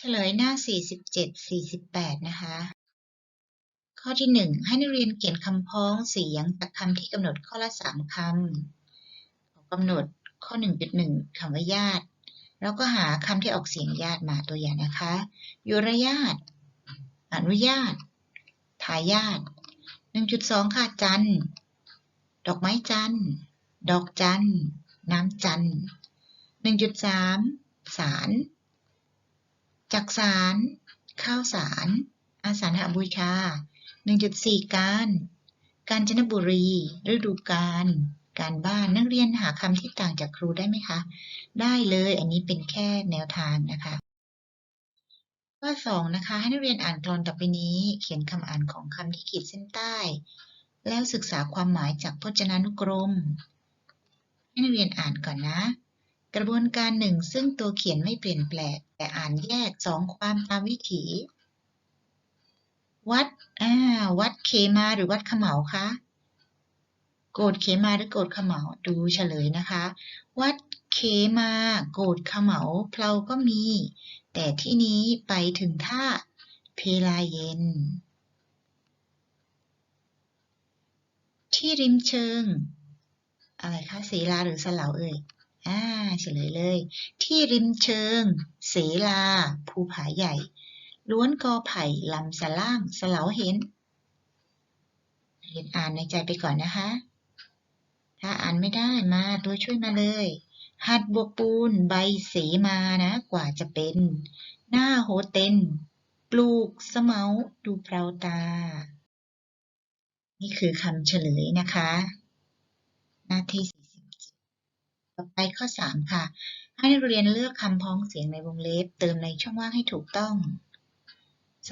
เฉลยหน้า 47 48 นะคะ ข้อที่ 1 ให้นักเรียนเขียนคำพ้องเสียงจากคำที่กำหนดข้อละ 3 คำกำหนดข้อ 1.1 คำว่าญาติ แล้วก็หาคำที่ออกเสียงญาติมาตัวอย่างนะคะยุรญาตอนุญาตทายาท1.2 ค่ะจันดอกไม้จันดอกจันน้ำจัน1.3 สาร จักสาร ข้าวสาร อาสาฬหบูชา 1.4 การ กาญจนบุรี ฤดูกาล การบ้านนักเรียนหาคำที่ต่างจากครูได้ไหมคะ ได้เลย อันนี้เป็นแค่แนวทางนะคะ ข้อ 2 นะคะ ให้นักเรียนอ่านกลอนต่อไปนี้ เขียนคำอ่านของคำที่ขีดเส้นใต้ แล้วศึกษาความหมายจากพจนานุกรม ให้นักเรียนอ่านก่อนนะ ระบวนการหนึ่งซึ่งตัวเขียนไม่เปลี่ยนแปลงแต่อ่านแยกสองความตามวิถี วัดอ่าวัดเขมาหรือวัดเขมาคะโกดเขมาหรือโกดเขมาดูเฉลยนะคะ วัดเขมาโกดเขมาเพลาก็มี แต่ที่นี้ไปถึงท่าเพลาเย็น ที่ริมเชิง อะไรคะเสลาหรือสลาวเอ่ย อ่าเฉลยเลย ที่ริมเชิง เสลา ภูผาใหญ่ ล้วนกอไผ่ลำสล่างสลาวเห็นเรียนอ่านในใจไปก่อนนะคะ ถ้าอ่านไม่ได้มาตัวช่วยมาเลย หัดบวกปูนใบเสมานะ กว่าจะเป็น หน้าโหเต็นปลูกสะเมาดูเปล่าตา นี่คือคำเฉลยนะคะ หน้าที่ ต่อไปข้อ 3 ค่ะ ให้นักเรียนเลือกคำพ้องเสียงในวงเล็บ เติมในช่องว่างให้ถูกต้อง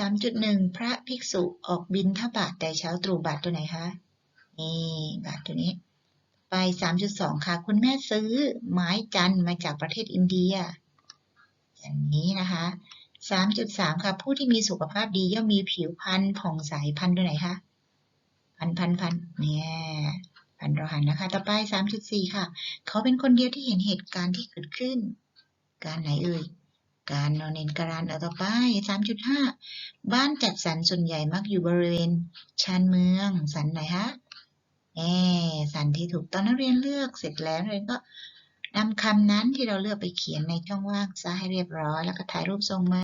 3.1 พระภิกษุออกบินทบาทแต่เช้าตรู่บาทตัวไหนคะ นี่บาทตัวนี้ ไป 3.2 ค่ะ คุณแม่ซื้อไม้จันมาจากประเทศอินเดีย อย่างนี้นะคะ 3.3 ค่ะ ผู้ที่มีสุขภาพดีย่อมมีผิวพรรณผ่องใสพันตัวไหนคะ พันพันพันเนี่ย พันรหันนะคะ ต่อไป 3.4 ค่ะ เขาเป็นคนเดียวที่เห็นเหตุการณ์ที่เกิดขึ้น การไหนเอ่ย การนอนเนนการานเอาต่อไป 3.5 บ้านจัดสรรส่วนใหญ่มักอยู่บริเวณชานเมืองสันไหนคะแอสันที่ถูกตองนักเรียนเลือกเสร็จแล้วนักเรียนก็นำคำนั้นที่เราเลือกไปเขียนในช่องว่างซะให้เรียบร้อย แล้วก็ถ่ายรูปส่งมา